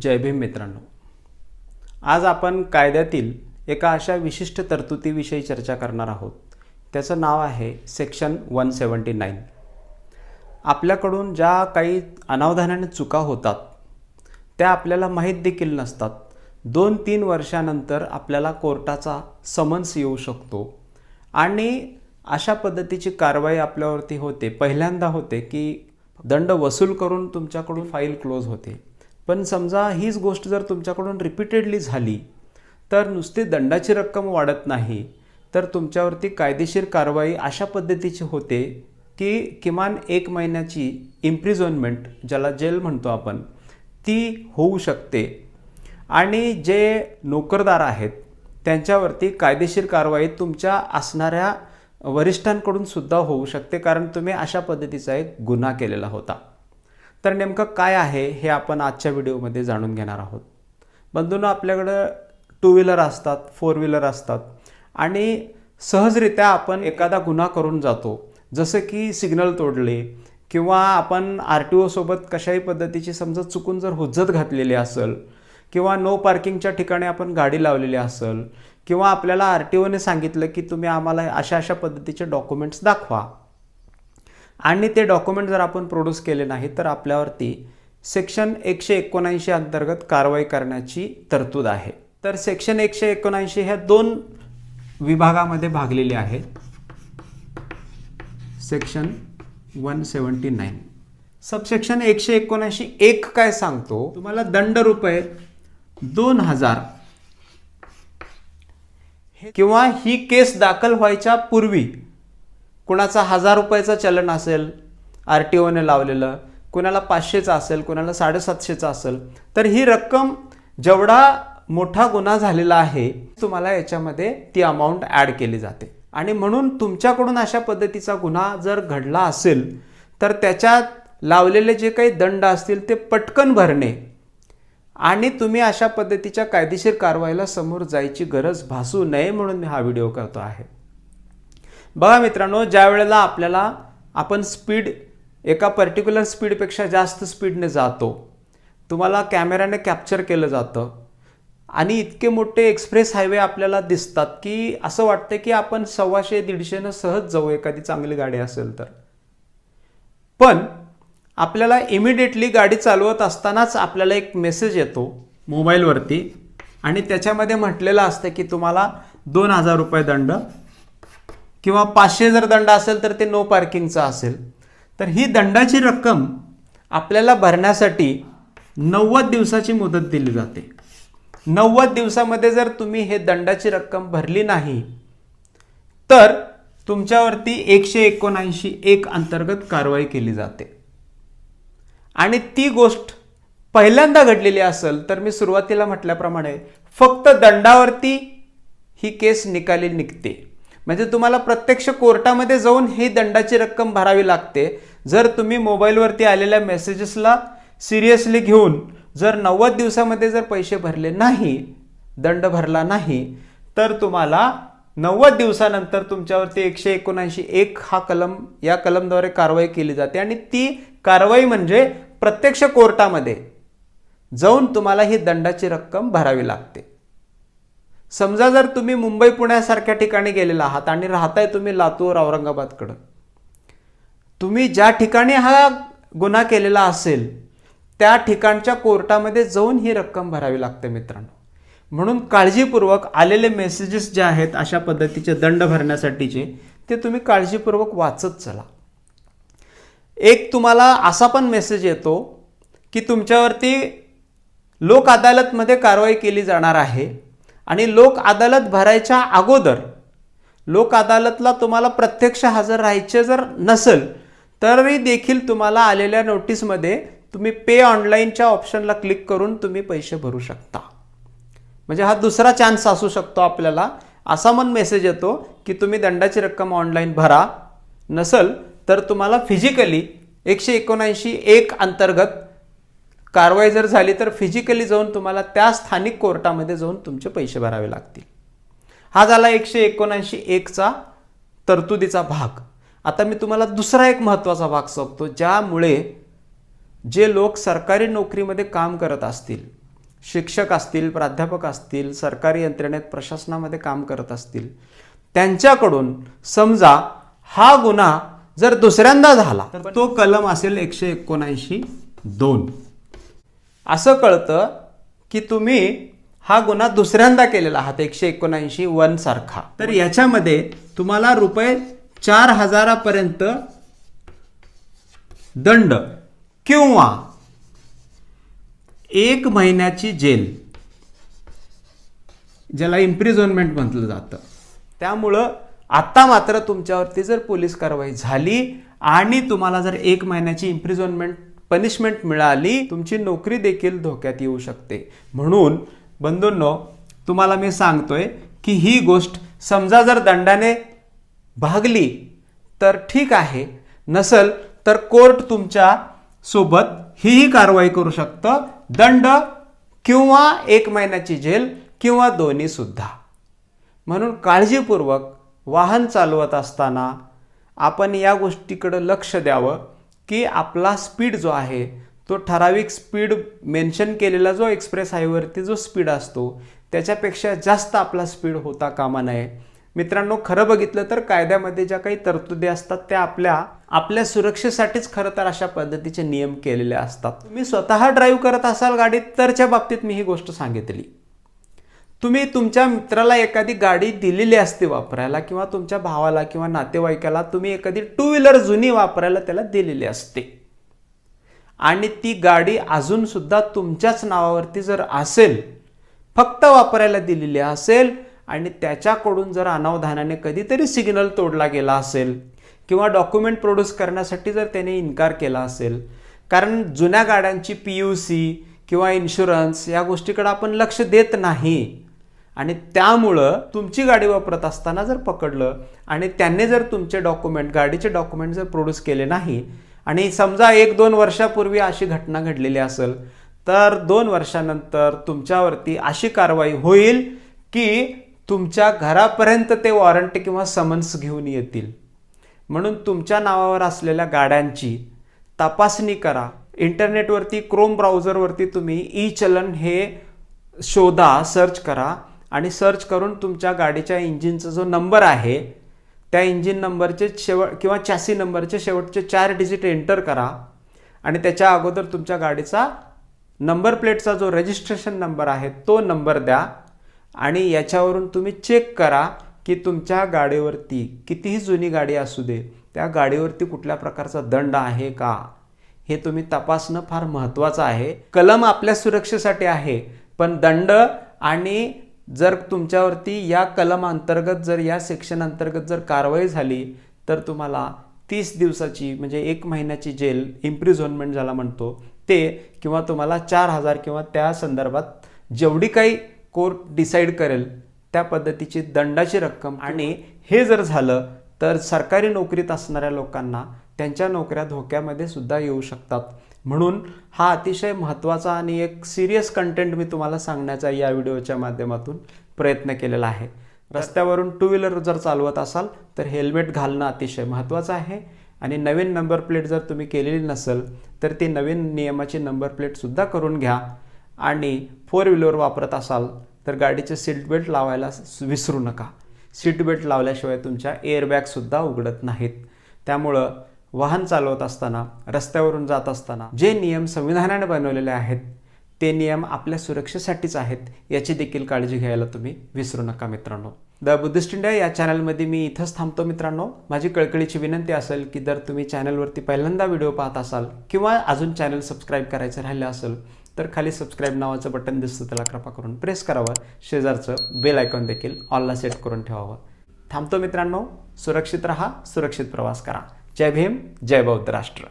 जय भीम मित्रांनो. आज आपण कायद्यातील एका अशा विशिष्ट तरतुदीविषयी चर्चा करणार आहोत. त्याचं नाव आहे सेक्शन वन सेवन्टी नाईन. आपल्याकडून ज्या काही अनावधानाने चुका होतात त्या आपल्याला माहीत देखील नसतात. दोन तीन वर्षानंतर आपल्याला कोर्टाचा समन्स येऊ शकतो. आणि अशा पद्धतीची कारवाई आपल्यावरती होते. पहिल्यांदा होते की दंड वसूल करून तुमच्याकडून फाईल क्लोज होते. पण समजा हीच गोष्ट जर तुमच्याकडून रिपीटेडली झाली तर नुसती दंडाची रक्कम वाढत नाही तर तुमच्यावरती कायदेशीर कारवाई अशा पद्धतीची होते की किमान एक महिन्याची इम्प्रिझोनमेंट ज्याला जेल म्हणतो आपण ती होऊ शकते. आणि जे नोकरदार आहेत त्यांच्यावरती कायदेशीर कारवाई तुमच्या असणाऱ्या वरिष्ठांकडून सुद्धा होऊ शकते कारण तुम्ही अशा पद्धतीचा एक गुन्हा केलेला होता. तर नेमकं काय आहे हे आपण आजच्या व्हिडिओमध्ये जाणून घेणार आहोत. बंधूंना आपल्याकडं टू व्हीलर असतात फोर व्हीलर असतात आणि सहजरित्या आपण एखादा गुन्हा करून जातो. जसं की सिग्नल तोडले किंवा आपण आर टी ओसोबत कशाही पद्धतीची समजा चुकून जर हुज्जत घातलेली असेल किंवा नो पार्किंगच्या ठिकाणी आपण गाडी लावलेली असेल किंवा आपल्याला आर टी ओने सांगितलं की तुम्ही आम्हाला अशा अशा पद्धतीचे डॉक्युमेंट्स दाखवा. आणि ते डॉक्युमेंट जर आपण प्रोड्यूस केले नाही तर आपल्यावरती सेक्शन एकशे एकोणऐंशी अंतर्गत कारवाई करण्याची तरतूद आहे. तर सेक्शन एकशे एकोणऐंशी ह्या दोन विभागामध्ये भागलेले आहे section one seventy nine subsection एकशे एकोणऐंशी एक काय सांगतो? तुम्हाला दंड रुपये दोन हजार किंवा ही केस दाखल व्हायच्या पूर्वी कुणाचा हजार रुपयाचं चलन असेल आर टी ओने लावलेलं कुणाला पाचशेचं असेल कुणाला साडेसातशेचं असेल तर ही रक्कम जेवढा मोठा गुन्हा झालेला आहे तुम्हाला याच्यामध्ये ती अमाऊंट ॲड केली जाते. आणि म्हणून तुमच्याकडून अशा पद्धतीचा गुन्हा जर घडला असेल तर त्याच्यात लावलेले जे काही दंड असतील ते पटकन भरणे आणि तुम्ही अशा पद्धतीच्या कायदेशीर कारवाईला समोर जायची गरज भासू नये म्हणून मी हा व्हिडिओ करतो आहे. बघा मित्रांनो ज्या वेळेला आपल्याला आपण स्पीड एका पर्टिक्युलर स्पीडपेक्षा जास्त स्पीडने जातो तुम्हाला कॅमेऱ्याने कॅप्चर केलं जातं. आणि इतके मोठे एक्सप्रेस हायवे आपल्याला दिसतात की असं वाटतं की आपण सव्वाशे दीडशेनं सहज जाऊ एखादी चांगली गाडी असेल तर. पण आपल्याला इमिडिएटली गाडी चालवत असतानाच आपल्याला एक मेसेज येतो मोबाईलवरती आणि त्याच्यामध्ये म्हटलेलं असतं की तुम्हाला दोन हजार रुपये दंड किंवा पाचशे जर दंड असेल तर ते नो पार्किंगचा असेल. तर ही दंडाची रक्कम आपल्याला भरण्यासाठी नव्वद दिवसाची मुदत दिली जाते. नव्वद दिवसामध्ये जर तुम्ही हे दंडाची रक्कम भरली नाही तर तुमच्यावरती एकशे एकोणऐंशी एक अंतर्गत कारवाई केली जाते. आणि ती गोष्ट पहिल्यांदा घडलेली असेल तर मी सुरुवातीला म्हटल्याप्रमाणे फक्त दंडावरती ही केस निकाली निघते. म्हणजे तुम्हाला प्रत्यक्ष कोर्टामध्ये जाऊन ही दंडाची रक्कम भरावी लागते. जर तुम्ही मोबाईलवरती आलेल्या मेसेजेसला सिरियसली घेऊन जर नव्वद दिवसामध्ये जर पैसे भरले नाही दंड भरला नाही तर तुम्हाला नव्वद दिवसानंतर तुमच्यावरती एकशे एकोणऐंशी एक हा कलम या कलमद्वारे कारवाई केली जाते. आणि ती कारवाई म्हणजे प्रत्यक्ष कोर्टामध्ये जाऊन तुम्हाला ही दंडाची रक्कम भरावी लागते. समजा जर तुम्ही मुंबई पुण्यासारख्या ठिकाणी गेलेला आहात आणि राहताय तुम्ही लातूर औरंगाबादकडं. तुम्ही ज्या ठिकाणी हा गुन्हा केलेला असेल त्या ठिकाणच्या कोर्टामध्ये जाऊन ही रक्कम भरावी लागते मित्रांनो. म्हणून काळजीपूर्वक आलेले मेसेजेस जे आहेत अशा पद्धतीचे दंड भरण्यासाठीचे ते तुम्ही काळजीपूर्वक वाचत चला. एक तुम्हाला असा पण मेसेज येतो की तुमच्यावरती लोक अदालतमध्ये कारवाई केली जाणार आहे आणि लोक अदालत भरायच्या अगोदर लोक अदालतला तुम्हाला प्रत्यक्ष हजर राहायचे जर नसेल तरी देखील तुम्हाला आलेल्या नोटीसमध्ये तुम्ही पे ऑनलाईनच्या ऑप्शनला क्लिक करून तुम्ही पैसे भरू शकता. म्हणजे हा दुसरा चान्स असू शकतो आपल्याला. असा मन मेसेज येतो की तुम्ही दंडाची रक्कम ऑनलाईन भरा. नसल तर तुम्हाला फिजिकली एकशे एकोणऐंशी एक अंतर्गत कारवाई जर झाली तर फिजिकली जाऊन तुम्हाला त्या स्थानिक कोर्टामध्ये जाऊन तुमचे पैसे भरावे लागतील. हा झाला एकशे एकोणऐंशी एकचा तरतुदीचा भाग. आता मी तुम्हाला दुसरा एक महत्त्वाचा भाग सांगतो ज्यामुळे जे लोक सरकारी नोकरीमध्ये काम करत असतील शिक्षक असतील प्राध्यापक असतील सरकारी यंत्रणेत प्रशासनामध्ये काम करत असतील त्यांच्याकडून समजा हा गुन्हा जर दुसऱ्यांदा झाला तर तो कलम असेल एकशे एकोणऐंशी दोन. असं कळतं की तुम्ही हा गुन्हा दुसऱ्यांदा केलेला आहात एकशे एकोणऐंशी वन सारखा. तर याच्यामध्ये तुम्हाला रुपये चार हजारापर्यंत दंड किंवा एक महिन्याची जेल ज्याला इम्प्रिझोनमेंट म्हटलं जातं. त्यामुळं आता मात्र तुमच्यावरती जर पोलीस कारवाई झाली आणि तुम्हाला जर एक महिन्याची इम्प्रिझोनमेंट पनिशमेंट मिळाली तुमची नोकरी देखील धोक्यात येऊ शकते. म्हणून बंधूंनो तुम्हाला मी सांगतोय की ही गोष्ट समजा जर दंडाने भागली तर ठीक आहे. नसल तर कोर्ट तुमच्यासोबत हीही कारवाई करू शकतं. दंड किंवा एक महिन्याची जेल किंवा दोन्ही सुद्धा. म्हणून काळजीपूर्वक वाहन चालवत असताना आपण या गोष्टीकडं लक्ष द्यावं. की आपला स्पीड जो आहे तो ठराविक स्पीड मेन्शन केलेला जो एक्सप्रेस हायवेवरती जो स्पीड असतो त्याच्यापेक्षा जास्त आपला स्पीड होता कामा नये. मित्रांनो खरं बघितलं तर कायद्यामध्ये ज्या काही तरतुदी असतात त्या आपल्या आपल्या सुरक्षेसाठीच खरं तर अशा पद्धतीचे नियम केलेले असतात. तुम्ही स्वतः ड्राईव्ह करत असाल गाडीत तरच्या बाबतीत मी ही गोष्ट सांगितली. तुम्ही तुमच्या मित्राला एखादी गाडी दिलेली असते वापरायला किंवा तुमच्या भावाला किंवा नातेवाईकाला तुम्ही एखादी टू व्हीलर जुनी वापरायला त्याला दिलेली असते. आणि ती गाडी अजूनसुद्धा तुमच्याच नावावरती जर असेल फक्त वापरायला दिलेली असेल आणि त्याच्याकडून जर अनावधानाने कधीतरी सिग्नल तोडला गेला असेल किंवा डॉक्युमेंट प्रोड्यूस करण्यासाठी जर त्याने इन्कार केला असेल कारण जुन्या गाड्यांची पी यू सी किंवा इन्शुरन्स या गोष्टीकडे आपण लक्ष देत नाही आणि त्यामुळं तुमची गाडी वापरत असताना जर पकडलं आणि त्यांनी जर तुमचे डॉक्युमेंट गाडीचे डॉक्युमेंट जर प्रोड्यूस केले नाही आणि समजा एक दोन वर्षापूर्वी अशी घटना घडलेली असेल तर दोन वर्षानंतर तुमच्यावरती अशी कारवाई होईल की तुमच्या घरापर्यंत ते वॉरंट किंवा समन्स घेऊन येतील. म्हणून तुमच्या नावावर असलेल्या गाड्यांची तपासणी करा. इंटरनेटवरती क्रोम ब्राउझरवरती तुम्ही ई चलन हे शोधा सर्च करा. आणि सर्च करून तुमच्या गाडीच्या इंजिनचा जो नंबर आहे त्या इंजिन नंबरचे शेवट किंवा चॅसी नंबरचे शेवटचे चार डिजिट एंटर करा. आणि त्याच्या अगोदर तुमच्या गाडीचा नंबर प्लेटचा जो रजिस्ट्रेशन नंबर आहे तो नंबर द्या. आणि याच्यावरून तुम्ही चेक करा की तुमच्या गाडीवरती कितीही जुनी गाडी असू दे त्या गाडीवरती कुठल्या प्रकारचा दंड आहे का? हे तुम्ही तपासणं फार महत्त्वाचं आहे. कलम आपल्या सुरक्षेसाठी आहे पण दंड आणि जर तुमच्यावरती या कलम अंतर्गत जर या सेक्शन अंतर्गत जर कारवाई झाली तर तुम्हाला तीस दिवसाची म्हणजे एक महिन्याची जेल इम्प्रिझोनमेंट ज्याला म्हणतो ते किंवा तुम्हाला चार हजार किंवा त्या संदर्भात जेवढी काही कोर्ट डिसाईड करेल त्या पद्धतीची दंडाची रक्कम. आणि हे जर झालं तर सरकारी नोकरीत असणाऱ्या लोकांना त्यांच्या नोकऱ्या धोक्यामध्ये सुद्धा येऊ शकतात. म्हणून हा अतिशय महत्त्वाचा आणि एक सिरियस कंटेंट मी तुम्हाला सांगण्याचा या व्हिडिओच्या माध्यमातून प्रयत्न केलेला आहे. रस्त्यावरून टू व्हीलर जर चालवत असाल तर हेल्मेट घालणं अतिशय महत्त्वाचं आहे. आणि नवीन नंबर प्लेट जर तुम्ही केलेली नसेल तर ती नवीन नियमाची नंबर प्लेटसुद्धा करून घ्या. आणि फोर व्हीलर वापरत असाल तर गाडीचे सीट बेल्ट लावायला विसरू नका. सीट बेल्ट लावल्याशिवाय तुमच्या एअरबॅगसुद्धा उघडत नाहीत. त्यामुळं वाहन चालवत असताना रस्त्यावरून जात असताना जे नियम संविधानाने बनवलेले आहेत ते नियम आपल्या सुरक्षेसाठीच आहेत याची देखील काळजी घ्यायला तुम्ही विसरू नका मित्रांनो. द बुद्धिस्ट इंडिया या चॅनलमध्ये मी इथंच थांबतो मित्रांनो. माझी कळकळीची विनंती असेल की जर तुम्ही चॅनलवरती पहिल्यांदा व्हिडिओ पाहत असाल किंवा अजून चॅनल सबस्क्राईब करायचं राहिलं असेल तर खाली सबस्क्राईब नावाचं बटन दिसतं त्याला कृपा करून प्रेस करावं. शेजारचं बेल आयकॉन देखील ऑलला सेट करून ठेवावं. थांबतो मित्रांनो. सुरक्षित रहा सुरक्षित प्रवास करा. जय भीम जय बौद्ध राष्ट्र